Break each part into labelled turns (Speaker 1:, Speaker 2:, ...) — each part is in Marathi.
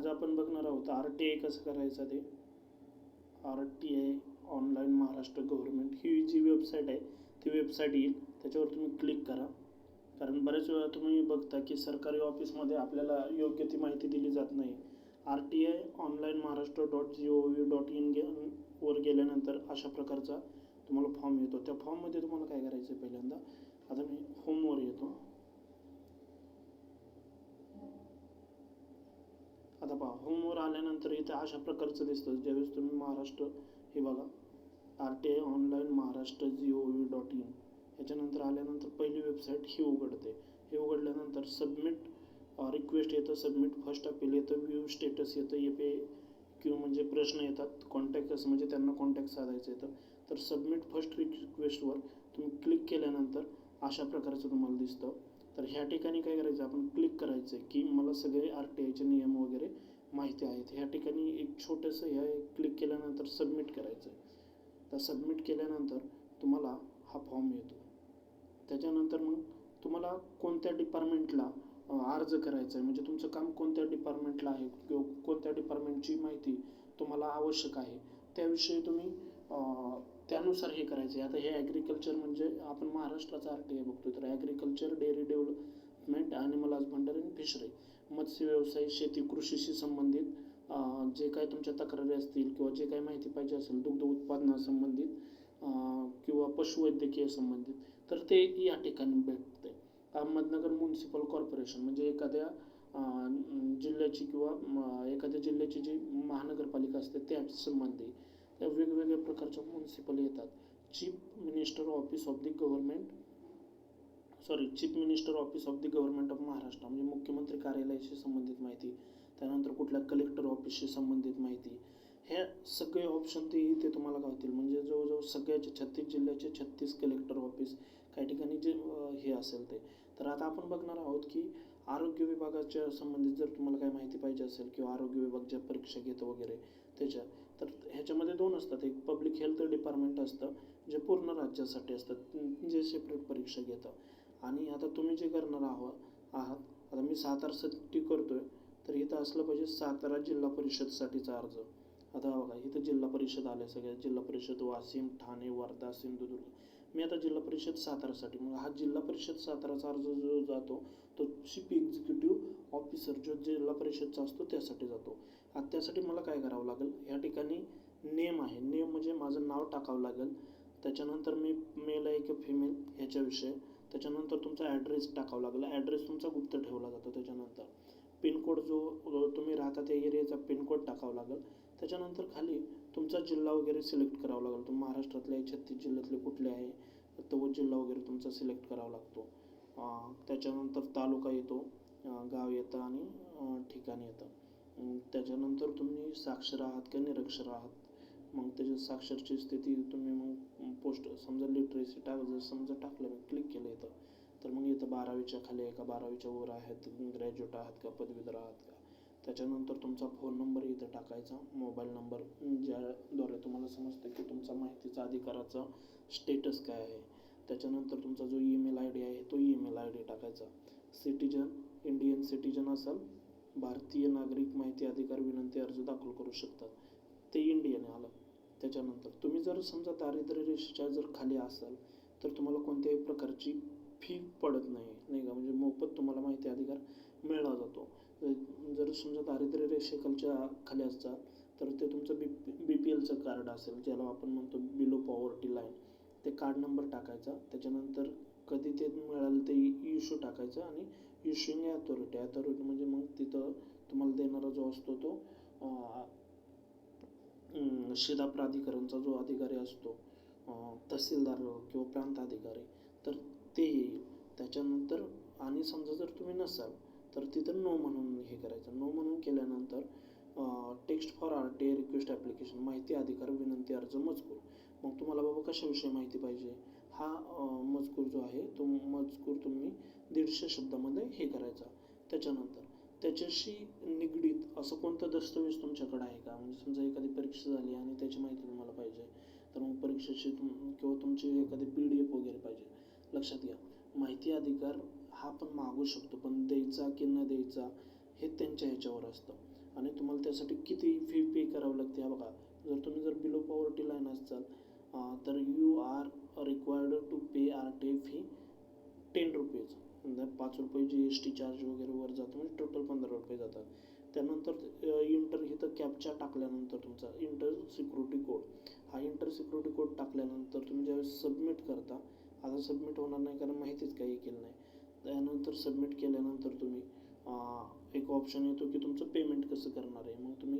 Speaker 1: आज आपण बघणार आहोत आर टी आय कसं करायचं ते. R T I online Maharashtra government ही जी वेबसाईट आहे ती वेबसाईट येईल त्याच्यावर तुम्ही क्लिक करा. कारण बऱ्याच वेळा तुम्ही बघता की सरकारी ऑफिसमध्ये आपल्याला योग्य ती माहिती दिली जात नाही. R T I online Maharashtra dot G O V dot in गे वर गेल्यानंतर अशा प्रकारचा तुम्हाला फॉर्म येतो. त्या फॉर्ममध्ये तुम्हाला काय करायचं आहे पहिल्यांदा? आता मी होमवर येतो आता पहा होमवर आल्यानंतर इथे अशा प्रकारचं दिसतं. ज्यावेळेस तुम्ही महाराष्ट्र हे बघा R T I online Maharashtra G O V dot in ह्याच्यानंतर आल्यानंतर पहिली वेबसाईट ही उघडते. हे उघडल्यानंतर सबमिट रिक्वेस्ट येतं सबमिट फर्स्ट अपील येतं व्ह्यू स्टेटस येतं ए पे क्यू म्हणजे प्रश्न येतात कॉन्टॅक्ट असं म्हणजे त्यांना कॉन्टॅक्ट साधायचं येतं. तर सबमिट फर्स्ट रिक्वेस्टवर तुम्ही क्लिक केल्यानंतर अशा प्रकारचं तुम्हाला दिसतं. तर ह्या ठिकाणी काय करायचं? आपण क्लिक करायचं आहे की मला सगळे आर टी आयचे नियम वगैरे माहिती आहेत. ह्या ठिकाणी एक छोटंसं ह्या क्लिक केल्यानंतर सबमिट करायचं आहे तर सबमिट केल्यानंतर तुम्हाला हा फॉर्म येतो त्याच्यानंतर मग तुम्हाला कोणत्या डिपार्टमेंटला अर्ज करायचा आहे म्हणजे तुमचं काम कोणत्या डिपार्टमेंटला आहे? किंवा कोणत्या डिपार्टमेंटची माहिती तुम्हाला आवश्यक आहे? त्याविषयी तुम्ही त्यानुसार हे करायचं आहे आता हे ॲग्रिकल्चर म्हणजे आपण महाराष्ट्राचा आर टी आय बघतो तर agriculture dairy development animal husbandry आणि फिशरी मत्स्य व्यवसाय शेती कृषीशी संबंधित जे काय तुमच्या तक्रारी असतील किंवा जे काही माहिती पाहिजे असेल दुग्ध उत्पादनासंबंधित किंवा पशुवैद्यकीय संबंधित तर ते या ठिकाणी भेटते अहमदनगर म्युन्सिपल कॉर्पोरेशन म्हणजे एखाद्या जिल्ह्याची किंवा म, एखाद्या जिल्ह्याची जी महानगरपालिका असते त्या संबंधी त्या वेगवेगळ्या प्रकारच्या म्युन्सिपल येतात. Chief minister office of the government sorry chief minister office of the government of Maharashtra म्हणजे मुख्यमंत्री कार्यालयाशी संबंधित माहिती त्यानंतर कुठल्या कलेक्टर ऑफिसशी संबंधित माहिती हे सगळे ऑप्शन ते इथे तुम्हाला गावतील म्हणजे जवळजवळ सगळ्याचे छत्तीस जिल्ह्याचे छत्तीस कलेक्टर ऑफिस काही ठिकाणी जे हे असेल ते. तर आता आपण बघणार आहोत की आरोग्य विभागाच्या संबंधित जर तुम्हाला काही माहिती पाहिजे असेल किंवा आरोग्य विभाग ज्या परीक्षा घेतो वगैरे त्याच्या तर ह्याच्यामध्ये दोन असतात. एक पब्लिक हेल्थ डिपार्टमेंट असतं जे पूर्ण राज्यासाठी असतं जे सेपरेट परीक्षा घेतं. आणि आता तुम्ही जे करणार आहात आहात आता मी सातारासाठी करतो आहे तर इथं असलं पाहिजे सातारा जिल्हा परिषदसाठीचा अर्ज. आता बघा इथं जिल्हा परिषद आल्या सगळ्या जिल्हा परिषद वाशिम ठाणे वर्धा सिंधुदुर्ग. मी आता जिल्हा परिषद सातारासाठी मग हा जिल्हा परिषद साताराचा अर्ज जो जातो तो चीफ एक्झिक्युटिव्ह ऑफिसर जो जिल्हा परिषदचा असतो त्यासाठी जातो. आता त्यासाठी मला काय करावं लागेल? ह्या ठिकाणी नेम आहे. नेम म्हणजे माझं नाव टाकावं लागेल. त्याच्यानंतर मी मेल आहे की फिमेल ह्याच्याविषयी त्याच्यानंतर तुमचा ॲड्रेस टाकावा लागला. ॲड्रेस तुमचा गुप्त ठेवला जातो त्याच्यानंतर. पिनकोड जो तुम्ही राहता त्या एरियाचा पिनकोड टाकावा लागेल. त्याच्यानंतर खाली तुमचा जिल्हा वगैरे सिलेक्ट करावा लागेल. तुम्ही महाराष्ट्रातल्या छत्तीस जिल्ह्यातले कुठले आहे तो जिल्हा वगैरे तुमचा सिलेक्ट करावा लागतो. त्याच्यानंतर तालुका येतो गाव येतं आणि ठिकाण येतं. त्याच्यानंतर तुम्ही साक्षर आहात का निरक्षर आहात. मग त्याच्या साक्षरची स्थिती तुम्ही मग पोस्ट समजा लिटरेसी टाक जर समजा टाकलं मी क्लिक तर मग इथं बारावीच्या खाली आहे का बारावीच्या वर आहेत ग्रॅज्युएट आहात का पदवीधर आहात का? त्याच्यानंतर तुमचा फोन नंबर इथं टाकायचा. मोबाईल नंबर ज्याद्वारे तुम्हाला समजतं की तुमचा माहितीचा अधिकाराचा स्टेटस काय आहे. त्याच्यानंतर तुमचा जो ईमेल आय डी आहे तो ईमेल आय डी टाकायचा. सिटीजन इंडियन सिटिजन असाल भारतीय नागरिक माहिती अधिकार विनंती अर्ज दाखल करू शकतात. ते इंडियन आलं. त्याच्यानंतर तुम्ही जर समजा दारिद्र्य रेषेच्या जर खाली असाल तर तुम्हाला कोणत्याही प्रकारची फी पडत नाही नाही का? म्हणजे मोफत तुम्हाला माहिती अधिकार मिळला जातो. जर- समजा दारिद्र्य रेषेखालच्या खाली असता तर ते तुमचं बी बी पी एलचं कार्ड असेल ज्याला आपण म्हणतो बिलो पॉवर्टी लाईन ते कार्ड नंबर टाकायचा त्याच्यानंतर कधी ते मिळालं ते इश्यू टाकायचं आणि इश्यूइंग अथॉरिटी ॲथॉरिटी म्हणजे मग तिथं तुम्हाला देणारा जो असतो तो शिदा प्राधिकरणचा जो अधिकारी असतो तहसीलदार किंवा प्रांत अधिकारी तर ते येईल. त्याच्यानंतर आणि समजा जर तुम्ही नसाल तर तिथं नो म्हणून हे करायचं. नो म्हणून केल्यानंतर text for R T I request application माहिती अधिकार विनंती अर्ज मजकूर. मग तुम्हाला बाबा कशाविषयी माहिती पाहिजे? हा मजकूर जो आहे तो मजकूर तुम्ही दीडशे शब्दामध्ये हे करायचा. त्याच्यानंतर त्याच्याशी निगडीत असं कोणतं दस्तऐवज तुमच्याकडे आहे का? म्हणजे समजा एखादी परीक्षा झाली आणि त्याची माहिती तुम्हाला पाहिजे तर मग परीक्षेची तुम किंवा तुमची एखादी पी डी एफ वगैरे पाहिजे. लक्षात घ्या. माहिती अधिकार हा पण मागू शकतो पण द्यायचा की न द्यायचा हे त्यांच्या ह्याच्यावर असतं. आणि तुम्हाला त्यासाठी किती फी पे करावी लागते हा बघा. जर तुम्ही जर बिलो पॉवर्टी लाईन असाल तर you are required to pay R T fee ten rupees पाच रुपये जी एस टी चार्ज वगैरे वर जातो म्हणजे टोटल पंधरा रुपये जातात. त्यानंतर इंटर इथं कॅपचा टाकल्यानंतर तुमचा इंटर सिक्युरिटी कोड हा इंटर सिक्युरिटी कोड टाकल्यानंतर तुम्ही ज्यावेळेस सबमिट करता आता सबमिट होणार नाही कारण माहितीच काही केलं नाही. त्यानंतर सबमिट केल्यानंतर तुम्ही एक ऑप्शन येतो की तुमचं पेमेंट कसं करणार आहे? मग तुम्ही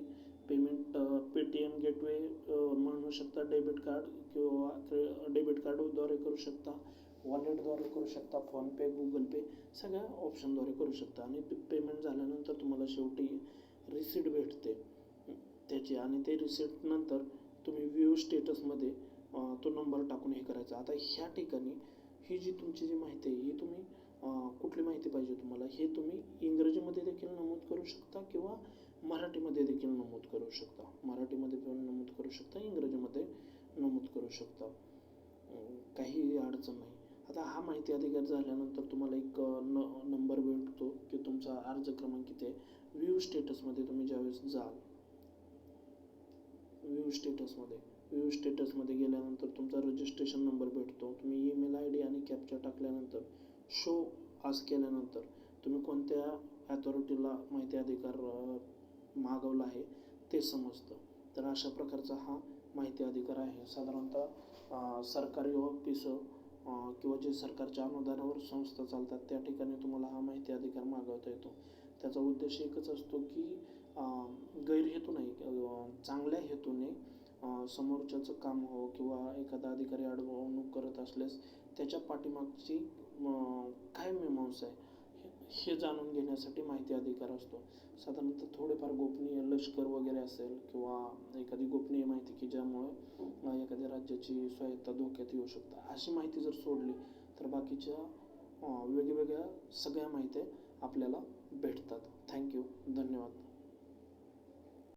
Speaker 1: पेमेंट पेटीएम गेटवे म्हणू शकता डेबिट कार्ड किंवा डेबिट कार्डद्वारे करू शकता वॉलेटद्वारे करू शकता फोनपे गुगल पे सगळ्या ऑप्शनद्वारे करू शकता. आणि पेमेंट झाल्यानंतर तुम्हाला शेवटी रिसिट भेटते. त्याची आणि ते रिसिटनंतर तुम्ही व्ह्यू स्टेटसमध्ये तो नंबर टाकून हे करायचा. आता ह्या ठिकाणी ही जी तुमची जी माहिती आहे ही तुम्ही कुठली माहिती पाहिजे तुम्हाला? हे तुम्ही इंग्रजीमध्ये देखील नमूद करू शकता किंवा मराठीमध्ये देखील नमूद करू शकता. मराठीमध्ये पण नमूद करू शकता इंग्रजीमध्ये नमूद करू शकता. काही अडचण नाही. आता हा माहिती अधिकार झाल्यानंतर तुम्हाला एक न नंबर भेटतो की तुमचा अर्ज क्रमांक किती आहे. व्ह्यू स्टेटसमध्ये तुम्ही ज्यावेळेस जाल व्ह्यू स्टेटसमध्ये व्यू स्टेटसमध्ये गेल्यानंतर तुमचा रजिस्ट्रेशन नंबर भेटतो. तुम्ही ईमेल आय डी आणि कॅप्चा टाकल्यानंतर शो आज केल्यानंतर तुम्ही कोणत्या ॲथॉरिटीला माहिती अधिकार मागवला आहे ते समजतं. तर अशा प्रकारचा हा माहिती अधिकार आहे. साधारणतः सरकारी ऑफिसं किंवा जे सरकारच्या अनुदानावर संस्था चालतात त्या ठिकाणी तुम्हाला हा माहिती अधिकार मागवता येतो. त्याचा उद्देश एकच असतो की गैरहेतू नाही चांगल्या हेतूने समोरच्याचं काम हो किंवा एखादा अधिकारी अडवणूक करत असल्यास त्याच्या पाठीमागची काय मीमांसा आहे? हे- हे जाणून घेण्यासाठी माहिती अधिकार असतो. साधारणतः थोडेफार गोपनीय लष्कर वगैरे असेल किंवा एखादी गोपनीय माहिती की ज्यामुळे एखाद्या राज्याची स्वायत्ता धोक्यात येऊ शकते. अशी माहिती जर सोडली तर बाकीच्या वेगवेगळ्या सगळ्या माहित्या आपल्याला भेटतात. थँक्यू धन्यवाद.